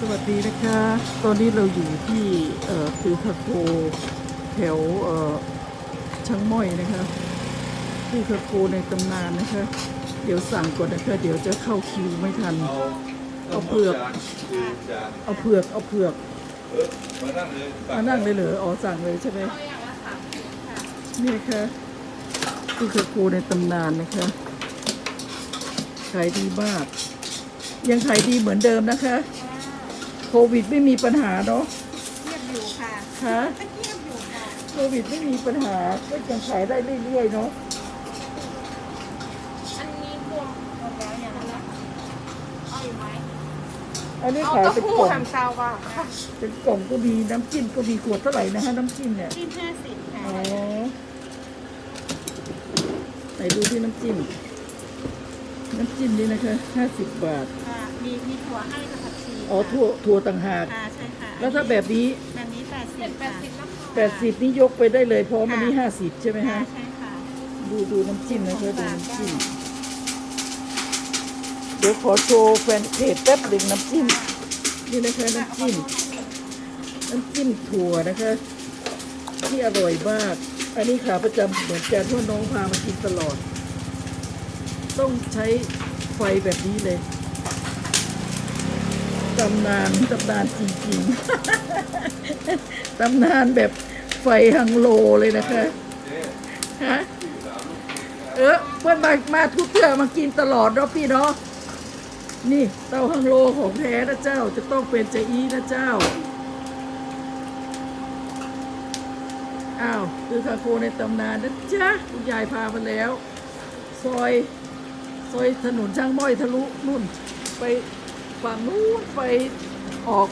สวัสดีนะคะ ตอนนี้เราอยู่ที่เออคือคาโกแถวเออช่างม้อยนะคะคือคาโกในตำนานนะคะ เดี๋ยวสั่งก่อนนะคะ เดี๋ยวจะเข้าคิวไม่ทัน เอาเอาเผือกจานคือาเอาเผือก เอาเผือก มานั่งเลยมานั่งเลยเหรออ๋อสั่งเลยใช่ไหมนี่ค่ะคือคาโกในตำนานนะคะ ขายดีมาก ยังขายดีเหมือนเดิมนะคะ โควิดไม่มีปัญหาเนาะเงียบอยู่ค่ะคะเงียบอยู่ค่ะโควิดไม่มีปัญหาก็ยังขายได้เรื่อยๆเนาะอันนี้รวมหมดแล้วอย่างนั้นเอาอยู่ไหมอันนี้เอาขายเต้าเป็นหู้กล่องทำซาวว่าค่ะเป็นกล่องก็มีน้ำจิ้มก็มีขวดเท่าไหร่นะฮะน้ำจิ้มเนี่ย จิ้มห้าสิบค่ะอ๋อไหนดูที่น้ำจิ้ม น้ำจิ้มนี่นะคะห้าสิบบาท ค่ะมีมีถั่วให้กับผักชี อ๋อถั่วถั่วต่างหาก ค่ะใช่ค่ะแล้วถ้าแบบนี้ แบบนี้แปดสิบแปดสิบแปดสิบนี่ยกไปได้เลยเพราะมันนี่ห้าสิบใช่ไหมค่ะฮะ ใช่ค่ะดูดูน้ำจิ้มนะคะดูน้ำจิ้มเดี๋ยวขอโชว์แฟนเพจแป๊บหนึ่งน้ำจิ้มนี่นะคะน้ำจิ้มน้ำจิ้มถั่วนะคะ ที่อร่อยมาก อันนี้ขาประจำเหมือนกันเพราะน้องพามากินตลอด ต้องใช้ไฟแบบนี้เลย ตำนานตำนานจริงๆ ตำนานแบบไฟฮังโลเลยนะคะฮะเออเพื่อนมามาทุกเทื่อมากินตลอดเนาะพี่เนาะนี่เตาฮังโลของแท้นะเจ้าจะต้องเป็นเจอีนะเจ้าอ้าวคือคาโคในตำนานนะจ๊ะคุณยายพามาแล้ว ซอย ซอยถนนช่างม้อยทะลุนู่นไป ฝั่งนู้นไปออก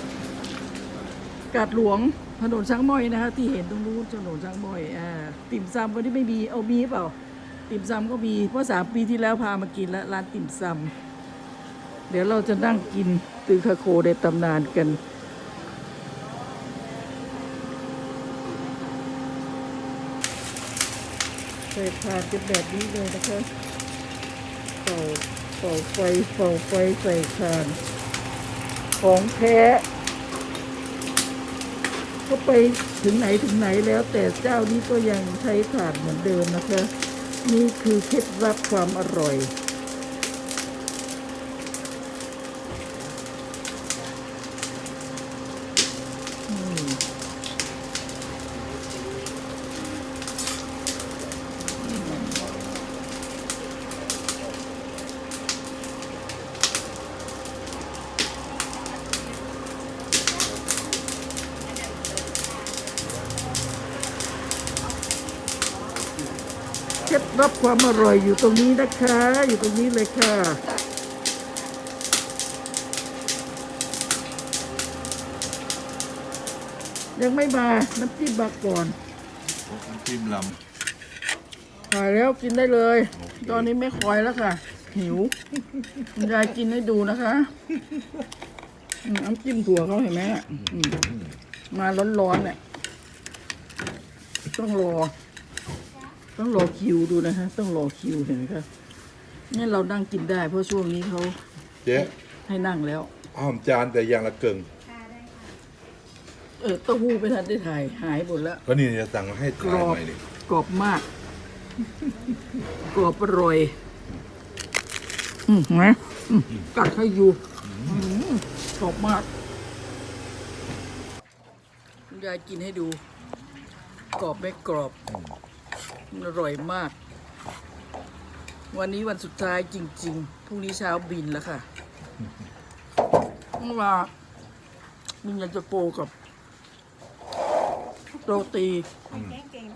กาดหลวงถนนช้างม้อยนะคะที่เห็นตรงนู้นถนนช้างม้อยอ่าติ่มซำวันนี้ไม่มีเอามีเปล่า ติ่มซำก็มีเพราะสามปีที่แล้วพามากินแล้วร้านติ่มซำเดี๋ยวเราจะนั่งกินตือคาโคในตำนานกันใส่ถาดกันแบบนี้เลยนะคะเป่าเป่าไฟเป่าไฟใส่ถาน ของแท้ก็ไปถึงไหนถึงไหนแล้ว แต่เจ้านี้ก็ยังใช้ถ่านเหมือนเดิมนะคะ นี่คือเคล็ดลับความอร่อย ล็ดลับความอร่อยอยู่ตรงนี้นะคะ อยู่ตรงนี้เลยค่ะ ยังไม่มา น้ำจิ้มมาก่อนน้ำจิ้มลถ่ายแล้วกินได้เลย ตอนนี้ไม่คอยแล้วค่ะ หิวคุณยายกินให้ดูนะคะอืมน้ำจิ้มถั่วเขาเห็นไหมอะอืมมาร้อนๆเนี่ยต้องรอ ต้องรอคิวดูนะคะต้องรอคิวเห็นไหมคะนี่เรานั่งกินได้ เพราะช่วงนี้เขาำเจ๊ให้นั่งแล้วอ้อมจานแต่อย่างละเกิงเออเต้าหู้ไปทันได้ถ่ายหายหมดแล้วก็นี่จะสั่งมาให้กทารนอบหน่อยดิกรอบมาก กรอบอร่อย อืมเห็นไหมอืมกัดให้อยู่อืมกรอบมากคุณยายกินให้ดู กรอบไม่กรอบ อร่อยมาก วันนี้วันสุดท้ายจริง ๆ พรุ่งนี้เช้าบินแล้วค่ะเมื่อวานมินยันจะโปกับโรตีเก่ง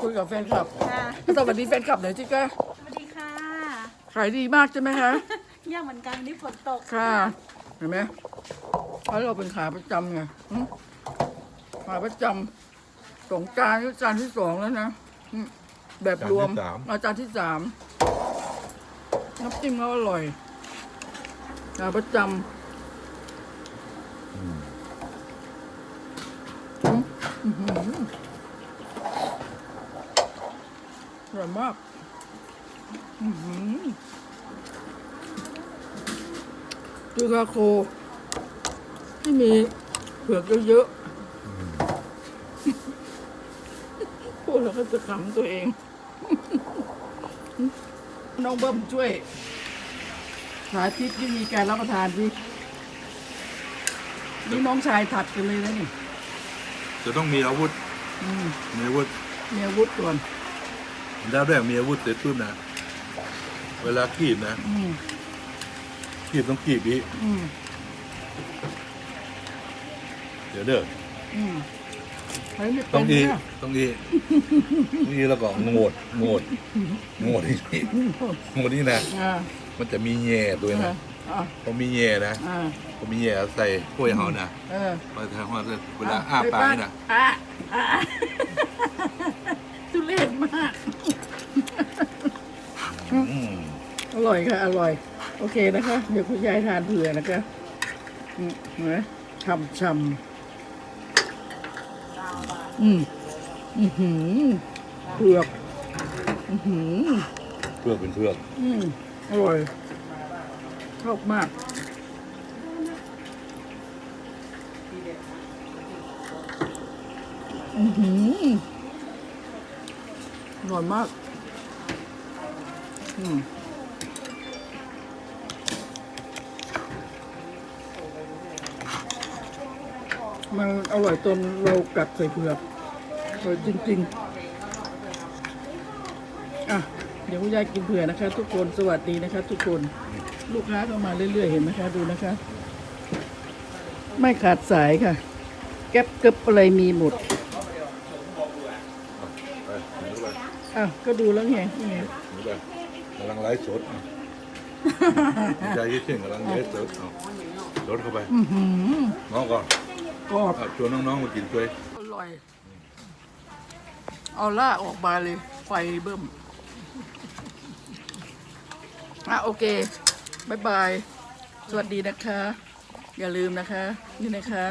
คุยกับแฟนคลับๆค่ะ สวัสดีแฟนคลับหน่อยจิก้าสวัสดีค่ะขายดีมากใช่ไหมคะเยี่ยมเหมือนกันวันนี้ฝนตกค่ะ เห็นไหมเพราะเราเป็นขาประจำไงหึขาประจำสองจานนี่จานที่สองแล้วนะหึ แบบรวมอาจานที่สามน้ำจิ้มเขาอร่อยขาประจำหึอื้อหืออร่อยมากอื้อหือดูคาโค ที่มีเผือกเยอะๆพูด แล้วก็จะขำตัวเอง น้องเบิ้มช่วย สาธิตวิธีการรับประทานสินี่น้องชายถัดกันเลยนะนี่จะต้องมีอาวุธ อืมมีอาวุธมีอาวุธก่อนแล้วแรกมีอาวุธเสร็จปุ๊บนะ เวลากีบนะอืมกีบต้องกีบอีกอืมเดี๋ยวเด้ออืมใช้ไม่เป็ ต้องนอีนะต้องอีต้องอีแล้วก็โงดโงดโงดนี่โงดนี่นะอ่ามันจะมีแง่ด้วยอ่านะอ่าพอมีแง่นะอ่าพอมีแง่ใส่กล้วยเฮานะเออพอทางว่าเวลาอ้าปากนี่นะอะอะทุเรศมากอืมอร่อยค่ะ อร่อย โอเคนะคะ เดี๋ยวคุณยายทานเผื่อนะคะอืมเห็นไหมช่ำช่ำ อืมอือหือเผือกอือหือเพื่อกเป็นเพื่อกอืมอร่อยชอบมากอือหืออร่อยมากอืม มันอร่อยจนเรากัดใส่เผือกอร่อยจริง ๆ อะ เดี๋ยวคุณยายกินเผื่อนะคะ ทุกคนสวัสดีนะคะ ทุกคนลูกค้าเข้ามาเรื่อยๆเห็นไหมคะดูนะคะ ไม่ขาดสายค่ะ แก๊บเก็บอะไรมีหมดไปหนูไปอะก็ดูแล้วไงนี่ไงหนูไปกำลังไลฟ์สดใจยิ่งเช่นกำลังไลฟ์สดเอารถเข้าไปอือหือ น้องก่อน กรอบเอาชวนน้องๆมากินด้วยอร่อย เอาล่ากออกมาเลย ไฟเบิ่มอะโอเคบายบาย สวัสดีนะคะ อย่าลืมนะคะ นี่นะคะ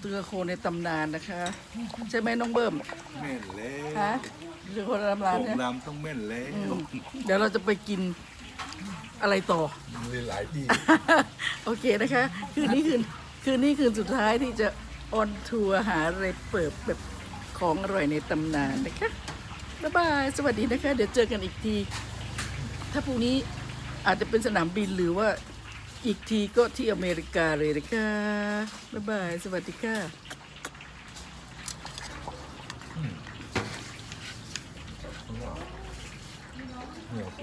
เตือโคในตำนานนะคะ ใช่ไหมน้องเบิ่มแม่นแล้ฮะวเตือโคในตำนานโรงเนี่ยรำต้องแม่นแล้วอืมเดี๋ยวเราจะไปกินอะไรต่อ มีหลายที่ โอเคนะคะ คืนนี้คืน คืนนี้คืนสุดท้ายที่จะออนทัวร์หาอะไรเปิดแบบของอร่อยในตำนานนะคะบ๊ายบาย สวัสดีนะคะ เดี๋ยวเจอกันอีกที ถ้าพรุ่งนี้อาจจะเป็นสนามบินหรือว่าอีกทีก็ที่อเมริกาเลยนะคะบ๊ายบาย สวัสดีค่ะเนี่ย